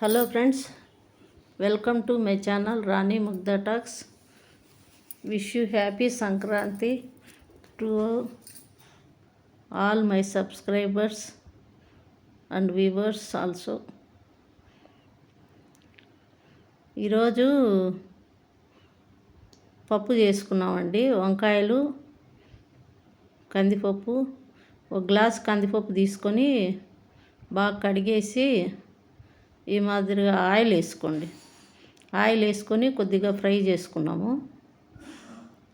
Hello friends welcome to my channel Rani Mugdha talks. Wish you happy Sankranti to all my subscribers and viewers also. ఈరోజు పప్పు చేసుకున్నామండి. వంకాయలు కందిపప్పు ఒక glass కందిపప్పు తీసుకొని బాగా కడిగేసి ఈ మాదిరిగా ఆయిల్ వేసుకోండి. ఆయిల్ వేసుకొని కొద్దిగా ఫ్రై చేసుకున్నాము.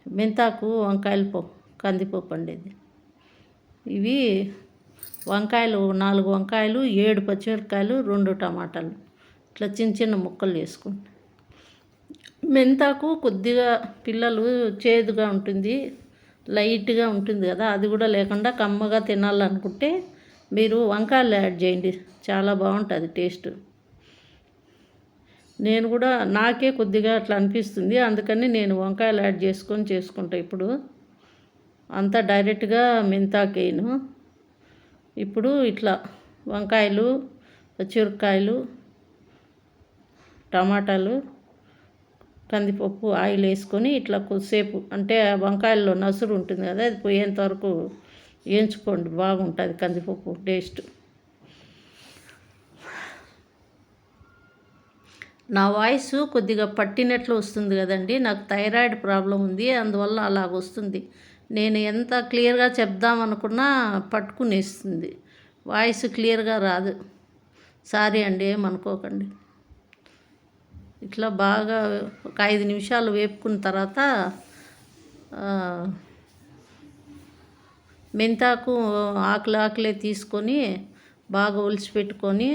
మెంతాకు వంకాయల పప్పు కందిపప్పు అండి ఇది ఇవి వంకాయలు నాలుగు వంకాయలు ఏడు పచ్చిమిరపకాయలు రెండు టమాటాలు. ఇట్లా చిన్న చిన్న ముక్కలు వేసుకోండి. మెంతాకు కొద్దిగా పిల్లలు చేదుగా ఉంటుంది లైట్గా ఉంటుంది కదా అది కూడా లేకుండా కమ్మగా తినాలనుకుంటే మీరు వంకాయలు యాడ్ చేయండి. చాలా బాగుంటుంది టేస్ట్. నేను కూడా నాకే కొద్దిగా అట్లా అనిపిస్తుంది. అందుకని నేను వంకాయలు యాడ్ చేసుకొని చేసుకుంటా ఇప్పుడు. అంతా డైరెక్ట్గా మెంతాకేయను ఇప్పుడు ఇట్లా వంకాయలు పచ్చిమిరపకాయలు టమాటాలు కందిపప్పు ఆయిల్ వేసుకొని ఇట్లా కొద్దిసేపు అంటే వంకాయల్లో నసురు ఉంటుంది కదా అది పోయేంత వరకు వేయించుకోండి బాగుంటుంది కందిపప్పు టేస్ట్. నా వాయిస్ కొద్దిగా పట్టినట్లు వస్తుంది కదండి. నాకు థైరాయిడ్ ప్రాబ్లం ఉంది అందువల్ల అలాగ వస్తుంది. నేను ఎంత క్లియర్గా చెప్దామనుకున్నా పట్టుకునేస్తుంది. వాయిస్ క్లియర్గా రాదు. సారీ అండి ఏమనుకోకండి ఇట్లా బాగా ఒక ఐదు నిమిషాలు వేపుకున్న తర్వాత మెంతాకు ఆకులు ఆకులే తీసుకొని బాగా ఒలిచి పెట్టుకొని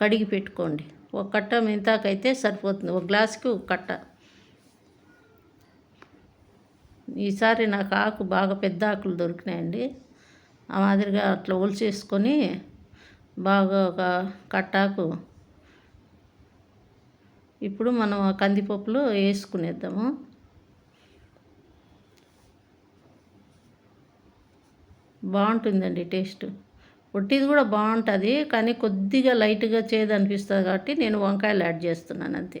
కడిగి పెట్టుకోండి. ఒక కట్ట మిగతాకైతే సరిపోతుంది. ఒక గ్లాస్కి ఒక కట్ట. ఈసారి నాకు ఆకు బాగా పెద్ద ఆకులు దొరికినాయండి. ఆ మాదిరిగా అట్లా ఒలిచేసుకొని బాగా ఒక కట్టాకు ఇప్పుడు మనం కందిపప్పులు వేసుకునేద్దాము. బాగుంటుందండి టేస్ట్. ఒట్టిది కూడా బాగుంటుంది కానీ కొద్దిగా లైట్గా చేదు అనిపిస్తుంది కాబట్టి నేను వంకాయలు యాడ్ చేస్తున్నాను అంతే.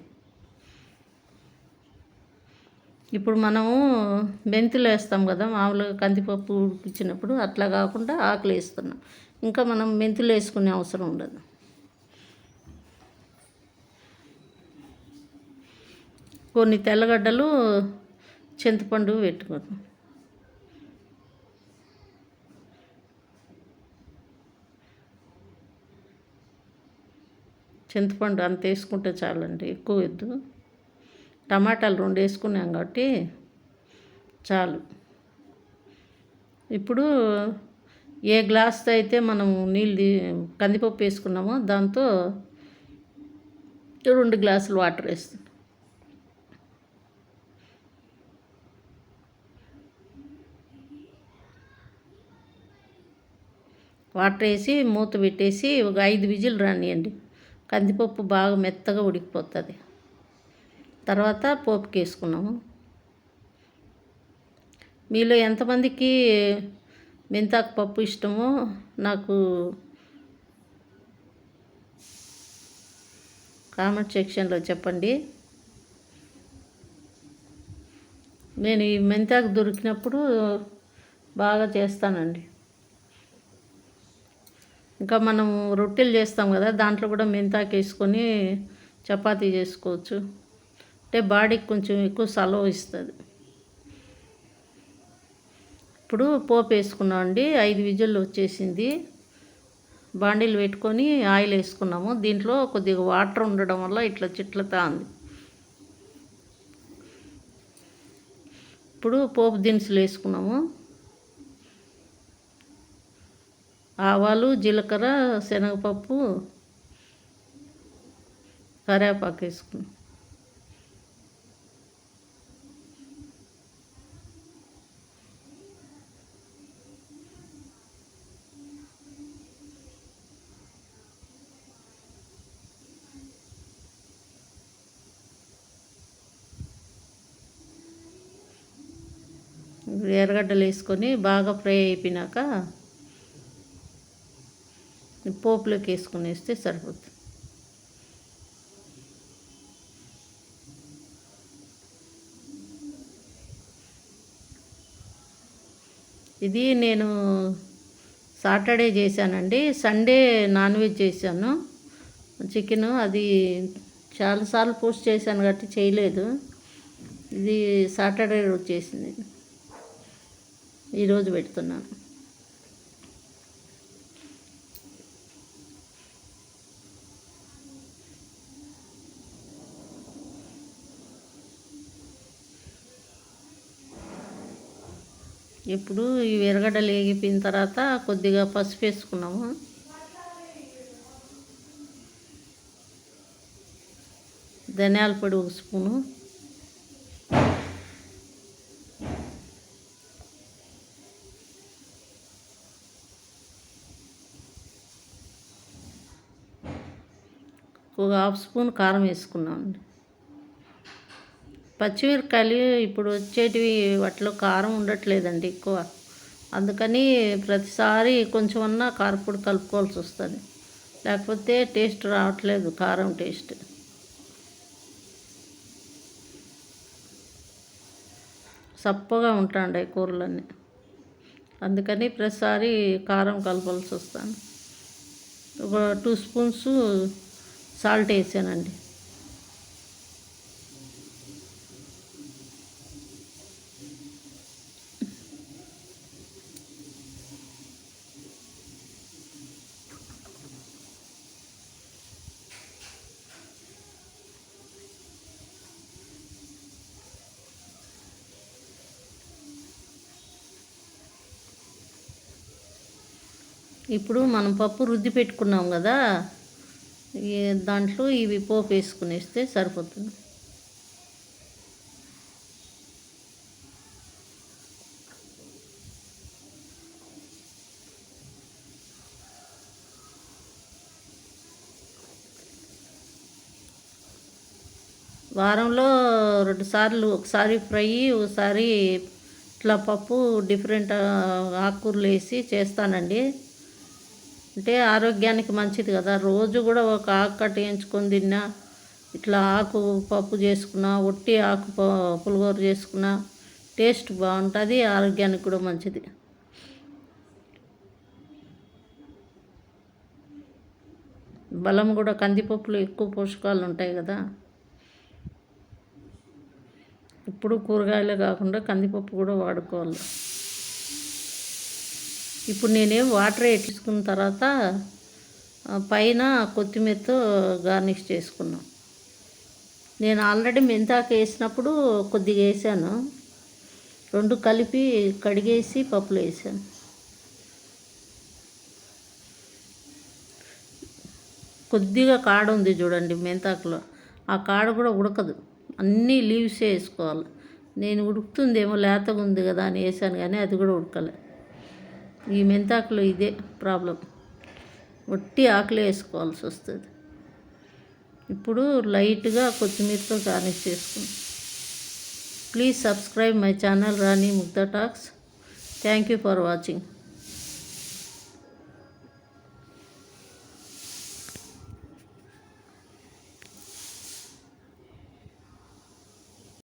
ఇప్పుడు మనము మెంతులు వేస్తాం కదా మామూలుగా కందిపప్పు ఇచ్చినప్పుడు అట్లా కాకుండా ఆకులు వేస్తున్నాం. ఇంకా మనం మెంతులు వేసుకునే అవసరం ఉండదు. కొన్ని తెల్లగడ్డలు చింతపండు పెట్టుకుంటాం చింతపండు అంత వేసుకుంటే చాలండి ఎక్కువ వద్దు టమాటాలు రెండు వేసుకున్నాం కాబట్టి చాలు. ఇప్పుడు ఏ గ్లాస్తో అయితే మనం నీళ్ళు కందిపప్పు వేసుకున్నామో దాంతో రెండు గ్లాసులు వాటర్ వేస్తాం. వాటర్ వేసి మూత పెట్టేసి ఒక ఐదు విజిల్ రానియండి. కందిపప్పు బాగా మెత్తగా ఉడికిపోతుంది. తర్వాత పోపు వేసుకున్నాము. మీలో ఎంతమందికి మెంతాకు పప్పు ఇష్టమో నాకు కామెంట్ సెక్షన్లో చెప్పండి. నేను ఈ మెంతాకు దొరికినప్పుడు బాగా చేస్తానండి. ఇంకా మనం రొట్టెలు చేస్తాం కదా దాంట్లో కూడా మెంతాకు వేసుకొని చపాతీ చేసుకోవచ్చు. అంటే బాడీకి కొంచెం ఎక్కువ సలవ ఇస్తుంది. ఇప్పుడు పోపు వేసుకున్నామండి ఐదు విజులు వచ్చేసింది. బాండీలు పెట్టుకొని ఆయిల్ వేసుకున్నాము. దీంట్లో కొద్దిగా వాటర్ ఉండడం వల్ల ఇట్లా చిట్లతా ఉంది. ఇప్పుడు పోపు దినుసులు వేసుకున్నాము. ఆవాలు జీలకర్ర శనగపప్పు కరివేపాకు వేసుకున్నాం ఎర్రగడ్డలు వేసుకొని బాగా ఫ్రై అయిపోయినాక పోపులోకి వేసుకునేస్తే సరిపోతుంది. ఇది నేను సాటర్డే చేశానండి. సండే నాన్ వెజ్ చేశాను. చికెన్ అది చాలాసార్లు పోస్ట్ చేశాను కాబట్టి చేయలేదు. ఇది సాటర్డే రోజు చేసింది. ఈరోజు పెడుతున్నాను. ఇప్పుడు ఈ ఎరగడ్డలు వేగిపోయిన తర్వాత కొద్దిగా పసుపు వేసుకున్నాము. ధనియాల పొడి ఒక స్పూను. ఒక హాఫ్ స్పూన్ కారం వేసుకున్నామండి. పచ్చిమిరపకాయలు ఇప్పుడు వచ్చేటివి వాటిలో కారం ఉండట్లేదండి ఎక్కువ. అందుకని ప్రతిసారి కొంచెం అన్నా కారపొడి కలుపుకోవాల్సి వస్తుంది. లేకపోతే టేస్ట్ రావట్లేదు కారం టేస్ట్. సప్పగా ఉంటాండి కూరలన్నీ. అందుకని ప్రతిసారి కారం కలపాల్సి వస్తాను. ఒక టూ స్పూన్స్ సాల్ట్ వేసానండి. ఇప్పుడు మనం పప్పు రుద్ది పెట్టుకున్నాం కదా దాంట్లో ఇవి పోపు వేసుకునేస్తే సరిపోతుంది. వారంలో రెండు సార్లు ఒకసారి ఫ్రై ఒకసారి ఇట్లా పప్పు డిఫరెంట్ ఆకుకూరలు వేసి చేస్తానండి. అంటే ఆరోగ్యానికి మంచిది కదా. రోజు కూడా ఒక ఆకు కట్ట వేయించుకొని తిన్నా ఇట్లా ఆకు పప్పు చేసుకున్నా ఒట్టి ఆకు పులిగోర చేసుకున్నా టేస్ట్ బాగుంటుంది ఆరోగ్యానికి కూడా మంచిది. బలం కూడా కందిపప్పులో ఎక్కువ పోషకాలు ఉంటాయి కదా. ఇప్పుడు కూరగాయలే కాకుండా కందిపప్పు కూడా వాడుకోవాలి. ఇప్పుడు నేనేం వాటర్ వేసుకున్న తర్వాత పైన కొత్తిమీరతో గార్నిష్ చేసుకున్నాం. నేను ఆల్రెడీ మెంతాకు వేసినప్పుడు కొద్దిగా వేసాను. రెండు కలిపి కడిగేసి పప్పులు వేసాను. కొద్దిగా కాడ ఉంది చూడండి మెంతాకులో. ఆ కాడ కూడా ఉడకదు. అన్నీ లీవ్సే వేసుకోవాలి. నేను ఉడుకుతుందేమో లేతగా ఉంది కదా అని వేసాను కానీ అది కూడా ఉడకలే. ఈ మెంతాకులో ఇదే ప్రాబ్లం. ఒట్టి ఆకులు వేసుకోవాల్సి వస్తుంది. ఇప్పుడు లైట్గా కొత్తిమీరతో గార్నిష్ చేసుకుందాం. Please subscribe my channel Rani Mugdha talks. Thank you for watching.